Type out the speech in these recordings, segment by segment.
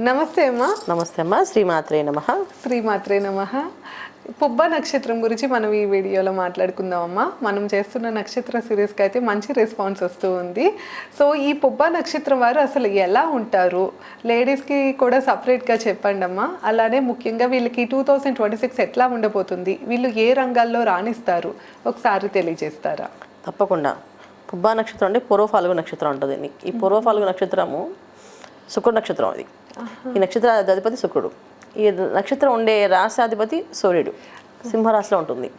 నమస్తే అమ్మా. నమస్తే అమ్మా. శ్రీమాత్రే నమ. శ్రీమాత్రే నమ. పుబ్బ నక్షత్రం గురించి మనం ఈ వీడియోలో మాట్లాడుకుందామమ్మా మనం చేస్తున్న నక్షత్ర సిరీస్కి అయితే మంచి రెస్పాన్స్ వస్తూ ఉంది. సో ఈ పుబ్బ నక్షత్రం వారు అసలు ఎలా ఉంటారు? లేడీస్కి కూడా సపరేట్గా చెప్పండి అమ్మా. అలానే ముఖ్యంగా వీళ్ళకి టూ థౌజండ్ ట్వంటీ సిక్స్ ఎట్లా ఉండబోతుంది? వీళ్ళు ఏ రంగాల్లో రాణిస్తారు? ఒకసారి తెలియజేస్తారా? తప్పకుండా. పుబ్బా నక్షత్రం అంటే పూర్వ ఫాల్గు నక్షత్రం ఉంటుంది. ఈ పూర్వ ఫాల్గు నక్షత్రము శుక్రుడు నక్షత్రం అది. ఈ నక్షత్ర అధిపతి శుక్రుడు. ఈ నక్షత్రం ఉండే రాశాధిపతి సూర్యుడు. సింహరాశిలో ఉంటుంది.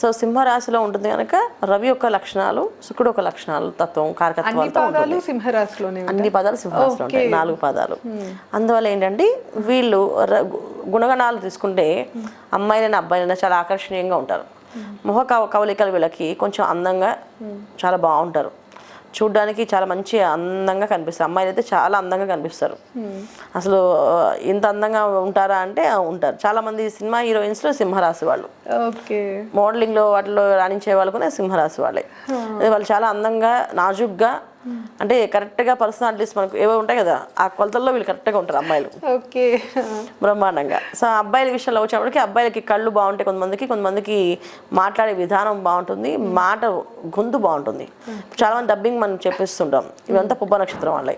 సో సింహరాశిలో ఉంటుంది కనుక రవి యొక్క లక్షణాలు శుక్రుడు యొక్క లక్షణాలు తత్వం పాదాలు సింహరాశిలోనే. అన్ని పదాలు సింహాసనం ఉంటాయి. నాలుగు పదాలు. అందువల్ల ఏంటంటే వీళ్ళు గుణగణాలు తీసుకుంటే అమ్మాయిలైనా అబ్బాయిలైనా చాలా ఆకర్షణీయంగా ఉంటారు. ముఖ కవ- కవలికలు వీళ్ళకి కొంచెం అందంగా చాలా బాగుంటారు. చూడ్డానికి చాలా మంచి అందంగా కనిపిస్తారు. అమ్మాయిలు అయితే చాలా అందంగా కనిపిస్తారు. అసలు ఇంత అందంగా ఉంటారా అంటే ఉంటారు. చాలా మంది సినిమా హీరోయిన్స్లో సింహరాశి వాళ్ళు. ఓకే. మోడలింగ్లో వాటిలో రాణించే వాళ్ళు కూడా సింహరాశి వాళ్ళే. వాళ్ళు చాలా అందంగా నాజుగ్గా అంటే కరెక్ట్గా పర్సనాలిటీస్ మనకు ఏవో ఉంటాయి కదా ఆ కొలతల్లో వీళ్ళు కరెక్ట్గా ఉంటారు అమ్మాయిలు. ఓకే. బ్రహ్మాండంగా. సో అబ్బాయిల విషయంలో వచ్చేప్పటికి అబ్బాయిలకి కళ్ళు బాగుంటాయి కొంతమందికి కొంతమందికి మాట్లాడే విధానం బాగుంటుంది మాట గొంతు బాగుంటుంది. చాలా మంది డబ్బింగ్ మనం చెప్పిస్తుంటాం. ఇవంతా పుబ్బ నక్షత్రం వాళ్ళే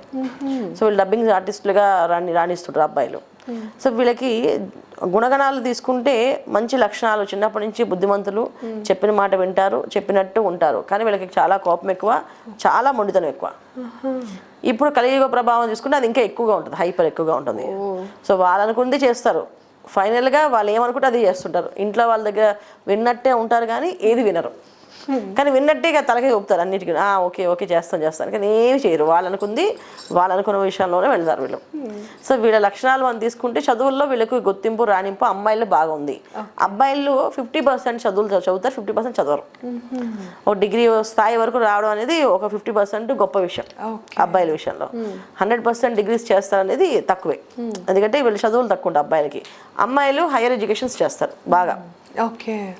సో వీళ్ళు డబ్బింగ్ ఆర్టిస్టులుగా రాణి రాణిస్తుంటారు అబ్బాయిలు. సో వీళ్ళకి గుణగణాలు తీసుకుంటే మంచి లక్షణాలు చిన్నప్పటి నుంచి బుద్ధిమంతులు చెప్పిన మాట వింటారు చెప్పినట్టు ఉంటారు. కానీ వీళ్ళకి చాలా కోపం ఎక్కువ చాలా మొండితనం ఎక్కువ. ఇప్పుడు కలియుగ ప్రభావం తీసుకుంటే అది ఇంకా ఎక్కువగా ఉంటుంది హైపర్ ఎక్కువగా ఉంటుంది. సో వాళ్ళు అనుకుంది చేస్తారు ఫైనల్గా వాళ్ళు ఏమనుకుంటే అది చేస్తుంటారు. ఇంట్లో వాళ్ళ దగ్గర విన్నట్టే ఉంటారు కానీ ఏది వినరు. కానీ విన్నట్టే ఇక తలకే ఊపుతారు అన్నిటికీ. ఆ, ఓకే ఓకే చేస్తాం చేస్తాను. కానీ ఏమి చేయరు. వాళ్ళు అనుకుంది వాళ్ళు అనుకున్న విషయంలోనే వెళ్తారు వీళ్ళు. సో వీళ్ళ లక్షణాలు మనం తీసుకుంటే చదువుల్లో వీళ్ళకి గుర్తింపు రాణింపు అమ్మాయిలు బాగుంది. అబ్బాయిలు ఫిఫ్టీ పర్సెంట్ చదువులు చదువు- చదువుతారు ఫిఫ్టీ పర్సెంట్ చదవరు. ఒక డిగ్రీ స్థాయి వరకు రావడం అనేది ఒక ఫిఫ్టీ పర్సెంట్ గొప్ప విషయం అబ్బాయిల విషయంలో. హండ్రెడ్ పర్సెంట్ డిగ్రీస్ చేస్తారనేది తక్కువే. ఎందుకంటే వీళ్ళు చదువులు తక్కువ ఉంటాయి అబ్బాయిలకి. అమ్మాయిలు హైయర్ ఎడ్యుకేషన్స్ చేస్తారు బాగా. ఓకే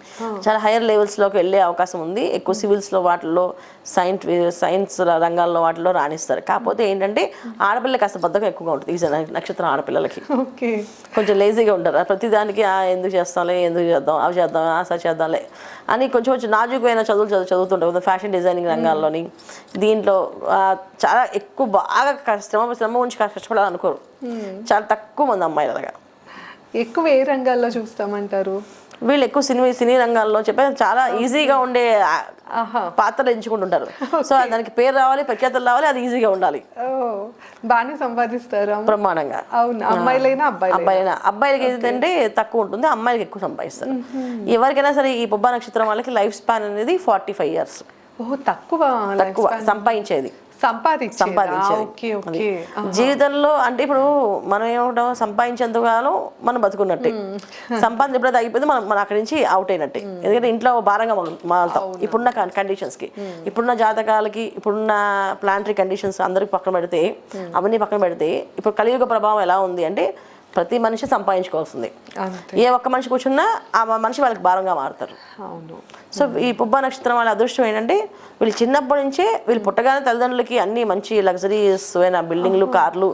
చాలా హైయర్ లెవెల్స్లోకి వెళ్ళే అవకాశం ఉంది. ఎక్కువ సివిల్స్లో వాటిల్లో సైన్స్ సైన్స్ రంగాల్లో వాటిలో రాణిస్తారు. కాకపోతే ఏంటంటే ఆడపిల్లకి కాస్త బద్దకం ఎక్కువగా ఉంటుంది. ఈ నక్షత్రం ఆడపిల్లలకి. ఓకే. కొంచెం లేజీగా ఉంటారు. ప్రతిదానికి "ఆ, ఎందుకు చేస్తాంలే? ఎందుకు చేద్దాం? అవి చేద్దాం ఆ సరి చేద్దాంలే? అని కొంచెం కొంచెం నాజుకైన చదువులు చదువు చదువుతుంటారు ఫ్యాషన్ డిజైనింగ్ రంగాల్లోని. దీంట్లో చాలా ఎక్కువ బాగా కష్ట- శ్రమ శ్రమ ఉంచి కష్టపడాలనుకోరు. చాలా తక్కువ మంది అమ్మాయిలు అలాగా. ఎక్కువ ఏ రంగాల్లో చూస్తామంటారు? వీళ్ళు ఎక్కువ సినిమా సినీ రంగాల్లో చెప్పే చాలా ఈజీగా ఉండే పాత్రలు ఎంచుకుంటుంటారు. సో దానికి పేరు రావాలి ప్రఖ్యాతలు రావాలి అది ఈజీగా ఉండాలి. బాగానే సంపాదిస్తారు. బ్రహ్మాండంగా. అవును అమ్మాయిలైనా అబ్బాయిలైనా. అబ్బాయిలైనా. అబ్బాయిలకి ఏంటంటే తక్కువ ఉంటుంది అమ్మాయిలకి ఎక్కువ సంపాదిస్తారు. ఎవరికైనా సరే ఈ బొబ్బా నక్షత్రం వాళ్ళకి లైఫ్ స్పాన్ అనేది ఫార్టీ ఫైవ్ ఇయర్స్. ఓ తక్కువ తక్కువ సంపాదించేది. సంపాదించేది? జీవితంలో అంటే ఇప్పుడు మనం ఏమంటాం సంపాదించేంతగానో మనం బతుకున్నట్టే. సంపాదన ఎప్పుడైతే అయిపోయింది మనం మనం అక్కడి నుంచి అవుట్ అయినట్టే. ఎందుకంటే ఇంట్లో భారంగా మారుతాం. ఇప్పుడున్న కండిషన్స్కి. ఇప్పుడున్న జాతకాలకి ఇప్పుడున్న ప్లాంటరీ కండిషన్స్ అందరికి పక్కన పెడితే అవన్నీ పక్కన పెడితే ఇప్పుడు కలియుగ ప్రభావం ఎలా ఉంది అంటే ప్రతి మనిషి సంపాదించుకోవాల్సింది. ఏ ఒక్క మనిషి కూర్చున్నా ఆ మనిషి వాళ్ళకి భారంగా మారుతారు. అవును. సో ఈ పుబ్బ నక్షత్రం వాళ్ళ అదృష్టం ఏంటంటే వీళ్ళు చిన్నప్పటి నుంచే వీళ్ళు పుట్టగానే తల్లిదండ్రులకి అన్ని మంచి లగ్జరీస్ అయిన బిల్డింగ్లు కార్లు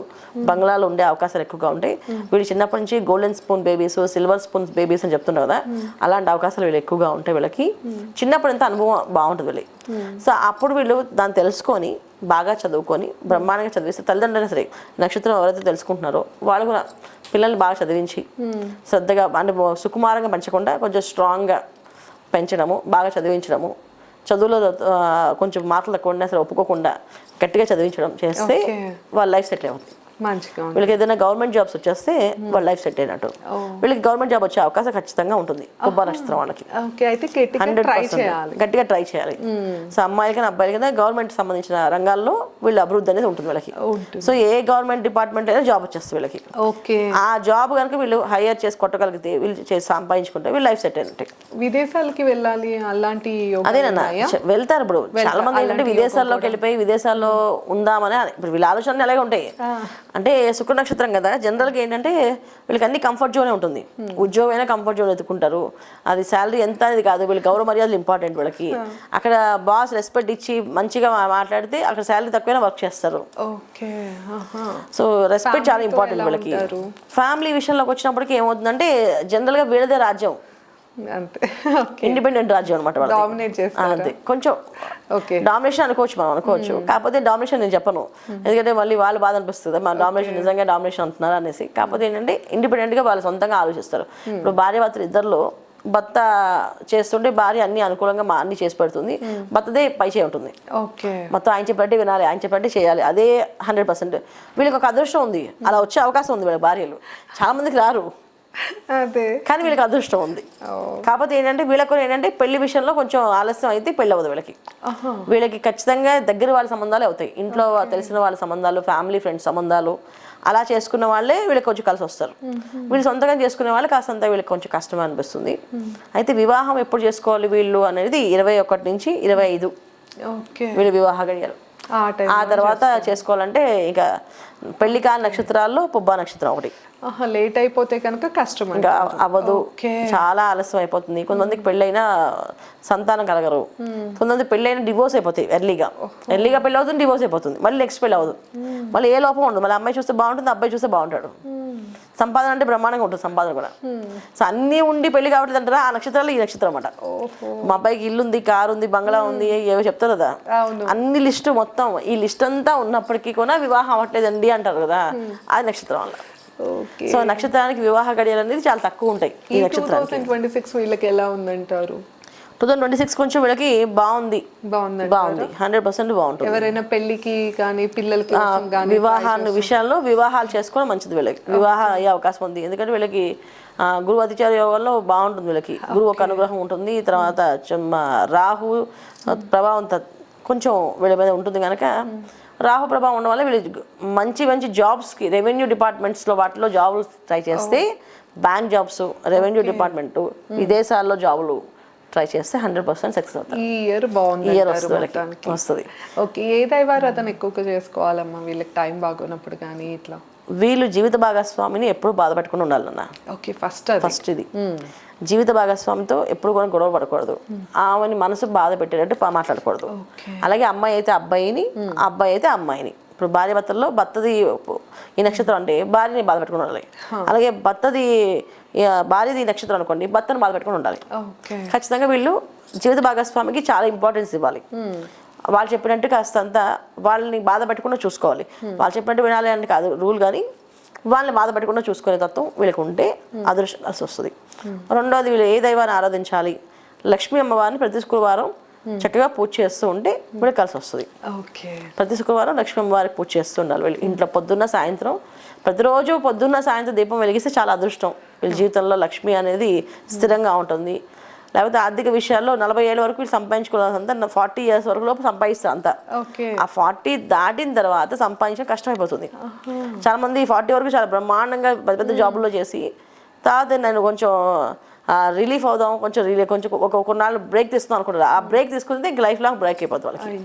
బంగ్లాలు ఉండే అవకాశాలు ఎక్కువగా ఉంటాయి వీళ్ళు చిన్నప్పటి నుంచి golden spoon babies silver spoon babies అని చెప్తుంటారు కదా అలాంటి అవకాశాలు వీళ్ళు ఎక్కువగా ఉంటాయి వీళ్ళకి చిన్నప్పుడు ఎంత అనుభవం బాగుంటుంది వీళ్ళకి. సో అప్పుడు వీళ్ళు దాన్ని తెలుసుకొని బాగా చదువుకొని బ్రహ్మాండంగా చదివిస్తే తల్లిదండ్రులు సరే నక్షత్రం ఎవరైతే తెలుసుకుంటున్నారో వాళ్ళు కూడా పిల్లల్ని బాగా చదివించి శ్రద్ధగా అంటే సుకుమారంగా పెంచకుండా కొంచెం స్ట్రాంగ్గా పెంచడము బాగా చదివించడము చదువులో కొంచెం మార్కులు తక్కువ ఉన్నా సరే ఒప్పుకోకుండా గట్టిగా చదివించడం చేస్తే. వాళ్ళ లైఫ్ సెటిల్ అవుతుంది. వీళ్ళకి ఏదైనా గవర్నమెంట్ జాబ్స్ వచ్చేస్తే వాళ్ళ లైఫ్ సెట్ అయినట్టు. వీళ్ళకి గవర్నమెంట్ జాబ్ వచ్చే అవకాశం ఖచ్చితంగా ఉంటుంది. కుబ్బా నక్షత్రం వాళ్ళకి. హండ్రెడ్ ట్రై చేయాలి. గట్టిగా ట్రై చేయాలి. సో అమ్మాయిలకైనా అబ్బాయిలకైనా గవర్నమెంట్ సంబంధించిన రంగాల్లో వీళ్ళ అభివృద్ధి అనేది ఉంటుంది వీళ్ళకి. సో ఏ గవర్నమెంట్ డిపార్ట్మెంట్ అయినా జాబ్ వచ్చేస్తుంది వీళ్ళకి. ఓకే. ఆ జాబ్ కనుక వీళ్ళు హైయర్ చేసి కొట్టగలిగితే వీళ్ళు చేసి సంపాదించుకుంటే వీళ్ళు లైఫ్ సెట్ అయినట్టే. విదేశాలకి వెళ్ళాలి అలాంటి అదేనన్నా వెళ్తారు ఇప్పుడు. చాలా మంది ఏంటంటే విదేశాల్లోకి వెళ్ళిపోయి విదేశాల్లో ఉందామని ఇప్పుడు వీళ్ళ ఆలోచనలు అలాగే ఉంటాయి. అంటే శుక్ర నక్షత్రం కదా జనరల్గా ఏంటంటే వీళ్ళకి అన్ని కంఫర్ట్ జోనే ఉంటుంది. ఉద్యోగం అయినా కంఫర్ట్ జోన్ ఎత్తుకుంటారు. అది శాలరీ ఎంత అనేది కాదు వీళ్ళకి గౌరవ మర్యాదలు ఇంపార్టెంట్ వీళ్ళకి. అక్కడ బాస్ రెస్పెక్ట్ ఇచ్చి మంచిగా మాట్లాడితే అక్కడ శాలరీ తక్కువైనా వర్క్ చేస్తారు. ఓకే. సో రెస్పెక్ట్ చాలా ఇంపార్టెంట్ వీళ్ళకి? ఫ్యామిలీ విషయంలోకి వచ్చినప్పటికి ఏమవుతుందంటే జనరల్గా వీళ్ళదే రాజ్యం. అంతే. ఓకే. ఇండిపెండెంట్ రాజ్యం అనమాట డామినేట్ చేస్తారా అంతే. కొంచెం ఓకే. డామినేషన్ అనుకోవచ్చు మనం అనుకోవచ్చు. కాకపోతే డామినేషన్ నేను చెప్పను. ఎందుకంటే మళ్ళీ వాళ్ళు బాధ అనిపిస్తుంది. మా డామినేషన్ నిజంగా డామినేషన్ అంటున్నారు అనేసి. కాకపోతే ఏంటంటే ఇండిపెండెంట్గా వాళ్ళు సొంతంగా ఆలోచిస్తారు. ఇప్పుడు భార్య భర్తలు ఇద్దరిలో భర్త చేస్తుంటే భార్య అన్ని అనుకూలంగా మా అన్ని చేసి పెడుతుంది. భర్తదే పై చేయి ఉంటుంది. ఓకే. మొత్తం ఆయన చెప్పినట్టే వినాలి ఆయన చెప్పినట్టే చేయాలి. అదే హండ్రెడ్ పర్సెంట్ వీళ్ళకి ఒక అదృష్టం ఉంది. అలా వచ్చే అవకాశం ఉంది వీళ్ళ భార్యలు. చాలా మందికి రారు. అదే. కానీ వీళ్ళకి అదృష్టం ఉంది. కాకపోతే ఏంటంటే వీళ్ళకు ఏంటంటే పెళ్ళి విషయంలో కొంచెం ఆలస్యం అయితే పెళ్ళి అవ్వదు వీళ్ళకి. వీళ్ళకి ఖచ్చితంగా దగ్గర వాళ్ళ సంబంధాలు అవుతాయి. ఇంట్లో తెలిసిన వాళ్ళ సంబంధాలు ఫ్యామిలీ ఫ్రెండ్స్ సంబంధాలు అలా చేసుకున్న వాళ్ళే వీళ్ళకి కొంచెం కలిసి వస్తారు. వీళ్ళు సొంతంగా చేసుకునే వాళ్ళు కాస్తంత వీళ్ళకి కొంచెం కష్టం అనిపిస్తుంది. అయితే వివాహం ఎప్పుడు చేసుకోవాలి వీళ్ళు అనేది ఇరవై ఒకటి నుంచి ఇరవై ఐదు వీళ్ళు వివాహ గడియారు. ఆ తర్వాత చేసుకోవాలంటే ఇక పెళ్ళి కాని నక్షత్రాల్లో పుబ్బా నక్షత్రం ఒకటి. లేట్ అయిపోతే కనుక కష్టం ఇంకా. అవ్వదు. చాలా ఆలస్యం అయిపోతుంది. కొంతమందికి పెళ్ళైనా సంతానం కలగరు. కొంతమంది పెళ్ళైన డివోర్స్ అయిపోతాయి ఎర్లీగా. ఎర్లీగా పెళ్ళి అవుతుంది డివోర్స్ అయిపోతుంది. మళ్ళీ నెక్స్ట్ పెళ్ళి అవ్వదు మళ్ళీ ఏ లోపం ఉండదు. మళ్ళీ అమ్మాయి చూస్తే బాగుంటుంది అబ్బాయి చూస్తే బాగుంటాడు. సంపాదన అంటే బ్రహ్మాండంగా ఉంటుంది సంపాదన కూడా. సో అన్నీ ఉండి పెళ్ళి కాబట్టి అంటారా? ఆ నక్షత్రాలు ఈ నక్షత్రం అన్నమాట. మా అబ్బాయికి ఇల్లు ఉంది కారు ఉంది బంగ్లా ఉంది ఏవో చెప్తారు కదా. అన్ని లిస్టు మొత్తం. ఈ లిస్ట్ అంతా ఉన్నప్పటికీ కూడా వివాహం అవ్వట్లేదండి. అంటారు కదా అది నక్షత్రం వల్ల సో నక్షత్రానికి వివాహ గడియలు అనేది చాలా తక్కువ ఉంటాయి ఈ థౌసండ్ ట్వంటీ సిక్స్ వీళ్ళకి ఎలా ఉందంటారు? టూ థౌసండ్ ట్వంటీ సిక్స్ కొంచెం వీళ్ళకి బాగుంది. బాగుందండి బాగుంది. హండ్రెడ్ పర్సెంట్ బాగుంటుంది. ఎవరైనా పెళ్ళికి కానీ పిల్లలకి వివాహాన్ని విషయాల్లో వివాహాలు చేసుకోవడం మంచిది వీళ్ళకి. వివాహం అయ్యే అవకాశం ఉంది. ఎందుకంటే వీళ్ళకి ఆ, గురువు అతిచార యోగంలో బాగుంటుంది వీళ్ళకి. గురువు ఒక అనుగ్రహం ఉంటుంది. తర్వాత రాహు ప్రభావం కొంచెం వీళ్ళ మీద ఉంటుంది కనుక రాహు ప్రభావం ఉండడం వల్ల వీళ్ళు మంచి మంచి జాబ్స్కి రెవెన్యూ డిపార్ట్మెంట్స్లో వాటిలో జాబులు ట్రై చేస్తే బ్యాంక్ జాబ్స్ రెవెన్యూ డిపార్ట్మెంట్ విదేశాల్లో జాబులు ట్రై చేస్తే హండ్రెడ్ పర్సెంట్ సక్సెస్ అవుతారు. ఈ ఇయర్ బాగుంది ఇయర్ వస్తుంది ఓకే ఏ దైవారాధన ఎక్కువగా చేసుకోవాలమ్మా? వీళ్ళకి టైం బాగున్నప్పుడు కానీ ఇట్లా. వీళ్ళు జీవిత భాగస్వామిని ఎప్పుడు బాధపెట్టుకుని ఉండాలన్న ఓకే ఫస్ట్ ఫస్ట్ ఇది. జీవిత భాగస్వామితో ఎప్పుడు కూడా గొడవ పడకూడదు. ఆమెని మనసు బాధ పెట్టేటట్టు మాట్లాడకూడదు. అలాగే అమ్మాయి అయితే అబ్బాయిని అబ్బాయి అయితే అమ్మాయిని. ఇప్పుడు భార్య భర్తల్లో భర్తది ఈ నక్షత్రం అంటే భార్యని బాధ పెట్టుకుని ఉండాలి. అలాగే భర్తది భార్యది ఈ నక్షత్రం అనుకోండి భర్తను బాధ పెట్టుకుని ఉండాలి. ఖచ్చితంగా వీళ్ళు జీవిత భాగస్వామికి చాలా ఇంపార్టెన్స్ ఇవ్వాలి. వాళ్ళు చెప్పినట్టు కాస్తంత వాళ్ళని బాధ పెట్టకుండా చూసుకోవాలి. వాళ్ళు చెప్పినట్టు వినాలి అని కాదు రూల్ కానీ వాళ్ళని బాధ పెట్టకుండా చూసుకునే తత్వం వీళ్ళకి ఉంటే అదృష్టం కలిసి వస్తుంది. రెండోది వీళ్ళు ఏ దైవాన్ని ఆరాధించాలి? లక్ష్మీ అమ్మవారిని ప్రతి శుక్రవారం చక్కగా పూజ చేస్తూ ఉంటే వీళ్ళకి కలిసి వస్తుంది. ఓకే. ప్రతి శుక్రవారం లక్ష్మీ అమ్మవారికి పూజ చేస్తూ ఉండాలి. వీళ్ళు ఇంట్లో పొద్దున్న సాయంత్రం ప్రతిరోజు పొద్దున్న సాయంత్రం దీపం వెలిగిస్తే చాలా అదృష్టం. వీళ్ళ జీవితంలో లక్ష్మి అనేది స్థిరంగా ఉంటుంది. లేకపోతే ఆర్థిక విషయాల్లో నలభై ఏళ్ళ వరకు వీళ్ళు సంపాదించుకోవాలంతా ఫార్టీ ఇయర్స్ వరకు లోపు సంపాదిస్తారు అంతా. ఆ ఫార్టీ దాటిన తర్వాత సంపాదించడం కష్టమైపోతుంది. చాలా మంది ఫార్టీ వరకు చాలా బ్రహ్మాండంగా పెద్ద పెద్ద జాబుల్లో చేసి తర్వాత నేను కొంచెం రిలీఫ్ అవుదాం కొంచెం రిలీ కొంచెం ఒక కొన్నాళ్ళు బ్రేక్ తీసుకుందాం అనుకుంటారు. ఆ బ్రేక్ తీసుకుంటే ఇంక లైఫ్ లాంగ్ బ్రేక్ అయిపోతుంది వాళ్ళకి.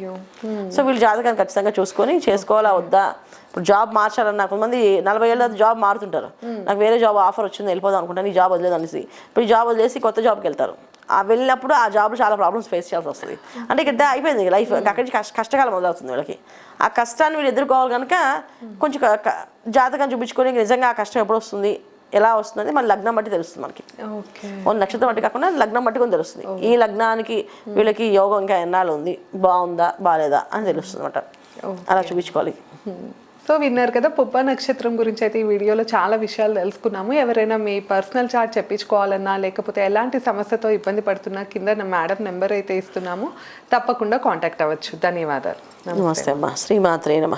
సో వీళ్ళు జాతకాన్ని ఖచ్చితంగా చూసుకొని చేసుకోవాలా వద్దా? ఇప్పుడు జాబ్ మార్చాలన్నా కొంతమంది నలభై ఏళ్ళ జాబ్ మారుతుంటారు. నాకు వేరే జాబ్ ఆఫర్ వచ్చింది వెళ్ళిపోదాం అనుకుంటాను ఈ జాబ్ వదిలేదు అనేసి ఇప్పుడు ఈ జాబ్ వదిలేసి కొత్త జాబ్కి వెళ్తారు. వెళ్ళినప్పుడు ఆ జాబ్లో చాలా ప్రాబ్లమ్స్ ఫేస్ చేయాల్సి వస్తుంది. అంటే ఇక్కడ అయిపోయింది లైఫ్ అక్కడి నుంచి కష్ట కష్టకాలం మొదలవుతుంది వీళ్ళకి. ఆ కష్టాన్ని వీళ్ళు ఎదుర్కోవాలి కనుక కొంచెం జాతకం చూపించుకొని నిజంగా ఆ కష్టం ఎప్పుడు వస్తుంది ఎలా వస్తుంది మన లగ్నం బట్టి తెలుస్తుంది మనకి. ఓ నక్షత్రం బట్టి కాకుండా లగ్నం బట్టి కూడా తెలుస్తుంది ఈ లగ్నానికి వీళ్ళకి యోగం ఇంకా ఎన్నాళ్ళు ఉంది? బాగుందా? బాగాలేదా? అని తెలుస్తుంది అనమాట అలా చూపించుకోవాలి. సో విన్నారు కదా పుబ్బ నక్షత్రం గురించి అయితే ఈ వీడియోలో చాలా విషయాలు తెలుసుకున్నాము. ఎవరైనా మీ పర్సనల్ చార్ట్ చెప్పించుకోవాలన్నా లేకపోతే ఎలాంటి సమస్యతో ఇబ్బంది పడుతున్నా కింద నా మేడం నెంబర్ అయితే ఇస్తున్నాము. తప్పకుండా కాంటాక్ట్ అవ్వచ్చు. ధన్యవాదాలు. నమస్తే అమ్మా. శ్రీమాత్రే నమ.